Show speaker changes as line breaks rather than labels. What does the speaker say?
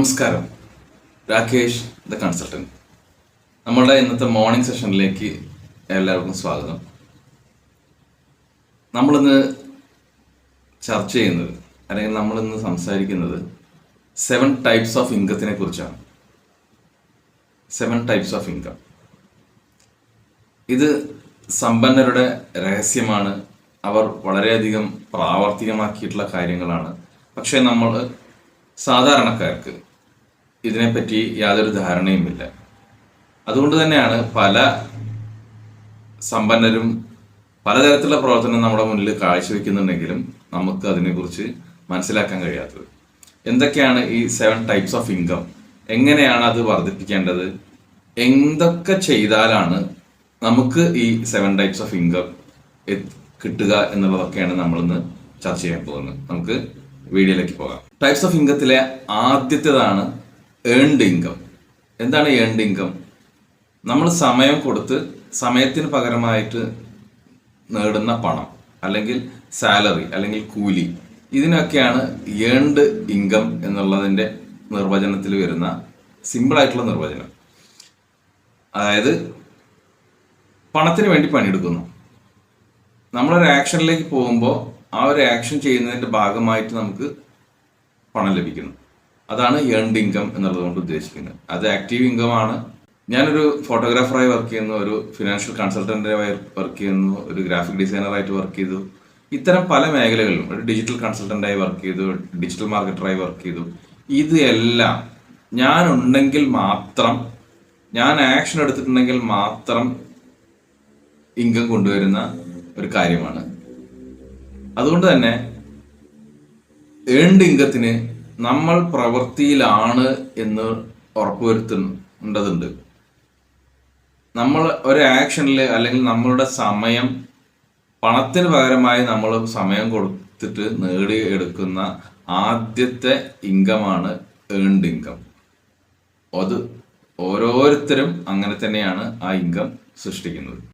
നമസ്കാരം. Rakesh the consultant നമ്മളുടെ ഇന്നത്തെ മോർണിംഗ് സെഷനിലേക്ക് എല്ലാവർക്കും സ്വാഗതം. നമ്മളിന്ന് ചർച്ച ചെയ്യുന്നത് അല്ലെങ്കിൽ നമ്മളിന്ന് സംസാരിക്കുന്നത് സെവൻ ടൈപ്സ് ഓഫ് ഇൻകത്തിനെ കുറിച്ചാണ്. സെവൻ ടൈപ്സ് ഓഫ് ഇൻകം ഇത് സമ്പന്നരുടെ രഹസ്യമാണ്. അവർ വളരെയധികം പ്രാവർത്തികമാക്കിയിട്ടുള്ള കാര്യങ്ങളാണ്. പക്ഷേ നമ്മൾ സാധാരണക്കാർക്ക് ഇതിനെപ്പറ്റി യാതൊരു ധാരണയുമില്ല. അതുകൊണ്ട് തന്നെയാണ് പല സമ്പന്നരും പലതരത്തിലുള്ള പ്രവർത്തനം നമ്മുടെ മുന്നിൽ കാഴ്ചവെക്കുന്നുണ്ടെങ്കിലും നമുക്ക് അതിനെക്കുറിച്ച് മനസ്സിലാക്കാൻ കഴിയാത്തത്. എന്തൊക്കെയാണ് ഈ സെവൻ ടൈപ്സ് ഓഫ് ഇൻകം എങ്ങനെയാണ് അത് വർദ്ധിപ്പിക്കേണ്ടത്? എന്തൊക്കെ ചെയ്താലാണ് നമുക്ക് ഈ സെവൻ ടൈപ്സ് ഓഫ് ഇൻകം കിട്ടുക എന്നുള്ളതൊക്കെയാണ് നമ്മളിന്ന് ചർച്ച ചെയ്യാൻ പോകുന്നത്. നമുക്ക് വീഡിയോയിലേക്ക് പോകാം. ടൈപ്സ് ഓഫ് ഇൻകത്തിലെ ആദ്യത്തേതാണ് ഏൺഡ് ഇൻകം എന്താണ് ഏൺഡ് ഇൻകം നമ്മൾ സമയം കൊടുത്ത് സമയത്തിന് പകരമായിട്ട് നേടുന്ന പണം അല്ലെങ്കിൽ സാലറി അല്ലെങ്കിൽ കൂലി. ഇതിനൊക്കെയാണ് ഏൺഡ് ഇൻകം എന്നുള്ളതിന്റെ നിർവചനത്തിൽ വരുന്ന സിമ്പിളായിട്ടുള്ള നിർവചനം. അതായത് പണത്തിന് വേണ്ടി പണിയെടുക്കുന്നു. നമ്മളൊരു ആക്ഷനിലേക്ക് പോകുമ്പോൾ ആ ഒരു ആക്ഷൻ ചെയ്യുന്നതിന്റെ ഭാഗമായിട്ട് നമുക്ക് പണം ലഭിക്കുന്നു. അതാണ് ഏൺഡ് ഇൻകം എന്നുള്ളത് കൊണ്ട് ഉദ്ദേശിക്കുന്നത്. അത് ആക്റ്റീവ് ഇൻകം ആണ്. ഞാനൊരു ഫോട്ടോഗ്രാഫറായി വർക്ക് ചെയ്യുന്നു ഒരു ഫിനാൻഷ്യൽ കൺസൾട്ടന്റായി വർക്ക് ചെയ്യുന്നു ഒരു ഗ്രാഫിക് ഡിസൈനറായിട്ട് വർക്ക് ചെയ്തു. ഇത്തരം പല മേഖലകളിലും ഒരു ഡിജിറ്റൽ കൺസൾട്ടന്റായി വർക്ക് ചെയ്തു ഡിജിറ്റൽ മാർക്കറ്ററായി വർക്ക് ചെയ്തു. ഇത് എല്ലാം ഞാൻ ഉണ്ടെങ്കിൽ മാത്രം ഞാൻ ആക്ഷൻ എടുത്തിട്ടുണ്ടെങ്കിൽ മാത്രം ഇൻകം കൊണ്ടുവരുന്ന ഒരു കാര്യമാണ്. അതുകൊണ്ട് തന്നെ ഏൺഡ് ഇൻകത്തിന് നമ്മൾ പ്രവൃത്തിയിലാണ് എന്ന് ഉറപ്പുവരുത്തേണ്ടതുണ്ട്. നമ്മൾ ഒരു ആക്ഷനിൽ അല്ലെങ്കിൽ നമ്മളുടെ സമയം പണത്തിന് പകരമായി നമ്മൾ സമയം കൊടുത്തിട്ട് നേടിയെടുക്കുന്ന ആദ്യത്തെ ഇൻകമാണ് ഏൺഡ് ഇൻകം അത് ഓരോരുത്തരും അങ്ങനെ തന്നെയാണ് ആ ഇൻകം സൃഷ്ടിക്കുന്നത്.